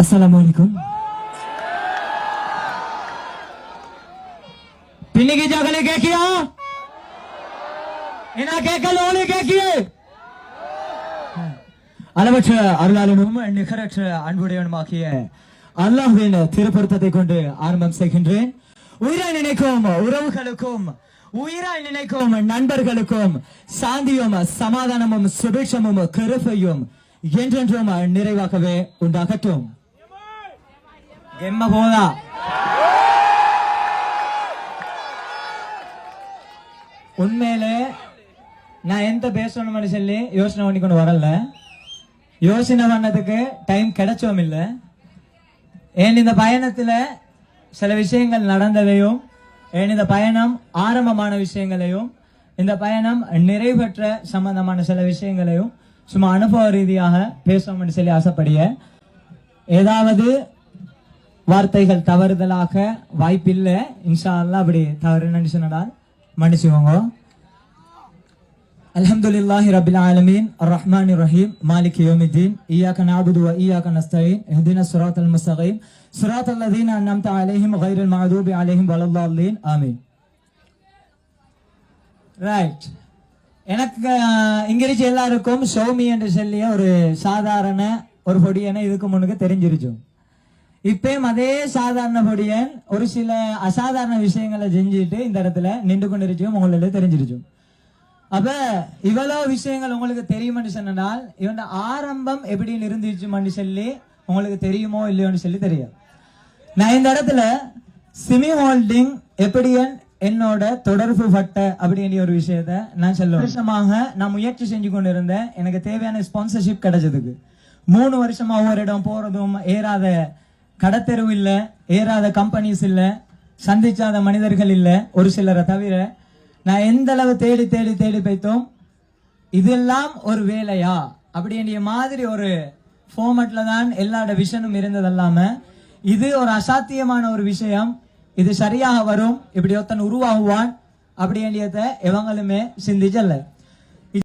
அஸ்ஸலாமு क्या பின்னிக்கு ஜாகலே கேக்கியா என்ன கேட்கல ஓலி கேக்கியே அளவற்ற அருளாளனும் நிகரற்ற அன்புடையவனுமாகிய அல்லாஹ்வின் திருப்பொருத்தத்தை கொண்டு ஆரம்பம் செய்கின்றேன் உயிராய் நினைக்கும் உறவுகளுக்கும் உயிராய் நினைக்கும் நண்பர்களுக்கும் சாந்தியும் சமாதானமும் சுபிட்சமும் கருப்பையும் என்றென்றும் நிறைவாகவே உண்டாகட்டும். எம்ம உண்மையிலே நான் எந்த பேசணும்னு சொல்லி யோசனை பண்ணி கொண்டு வரல யோசனை பண்ணதுக்கு டைம் கிடைச்சோம் இல்லை ஏன் இந்த பயணத்தில் சில விஷயங்கள் நடந்ததையும் ஏன் இந்த பயணம் ஆரம்பமான விஷயங்களையும் இந்த பயணம் நிறைவேற்ற சம்பந்தமான சில விஷயங்களையும் சும்மா அனுபவ ரீதியாக பேசணும்னு சொல்லி ஆசைப்படிய. ஏதாவது வார்த்தைகள் தவறுதலாக வாய்ப்பில்லை. இன்ஷா அல்லா அப்படி தவறு தவறுன்னு சொன்னால் மன்னிச்சுக்கோங்க. அலமதுல்லாஹி ரபில் ஆலமீன். ரஹ்மான் ரஹீம். மாலிக் யோமிதீன் ஈயாக்க நாபுது வ ஈயாக்க நஸ்தீன் ஹிதின சுராத் அல் முஸ்தகீம். சுராத் அல்லதீன் அன்னம்த அலைஹிம் கைரல் மஹதூபி அலைஹிம் வலல்லாஹீன் ஆமீன். ரைட் எனக்கு இங்கிலீஷ் எல்லாருக்கும் சௌமி என்று சொல்லிய ஒரு சாதாரண ஒரு பொடியனை இதுக்கு முன்னுக்கு தெரிஞ்சிருச்சோம் இப்பயும் அதே சாதாரண பொடியன் ஒரு சில அசாதாரண விஷயங்களை செஞ்சுட்டு இந்த இடத்துல நின்று கொண்டிருச்சும் உங்களால தெரிஞ்சிருச்சும் அப்ப இவ்வளவு விஷயங்கள் உங்களுக்கு தெரியும்னு சொன்னால் இவன் ஆரம்பம் எப்படின்னு இருந்துச்சுன்னு சொல்லி உங்களுக்கு தெரியுமோ இல்லையோன்னு சொல்லி தெரியும் நான் இந்த இடத்துல சிமி ஹோல்டிங் எப்படியன் என்னோட தொடர்பு பட்ட அப்படின்ற ஒரு விஷயத்த நான் சொல்ல வருஷமாக நான் முயற்சி செஞ்சு கொண்டு இருந்தேன் எனக்கு தேவையான ஸ்பான்சர்ஷிப் கிடைச்சதுக்கு. மூணு வருஷமா ஒவ்வொரு இடம் போறதும் ஏறாத கடத்தெருவு இல்ல ஏறாத கம்பெனிஸ் இல்ல சந்திச்சாத மனிதர்கள் இல்ல ஒரு சிலரை தவிர நான் எந்த அளவு தேடி தேடி தேடி போய்த்தோம்? இதெல்லாம் ஒரு வேலையா? அப்படின்ற மாதிரி ஒரு ஃபார்மட்ல தான் எல்லாரோட விஷனும் இருந்ததல்லாம இது ஒரு அசாத்தியமான ஒரு விஷயம். இது சரியாக வரும் இப்படி ஒருத்தன் உருவாகுவான் அப்படின்றத எவங்களுமே சிந்திச்சல்ல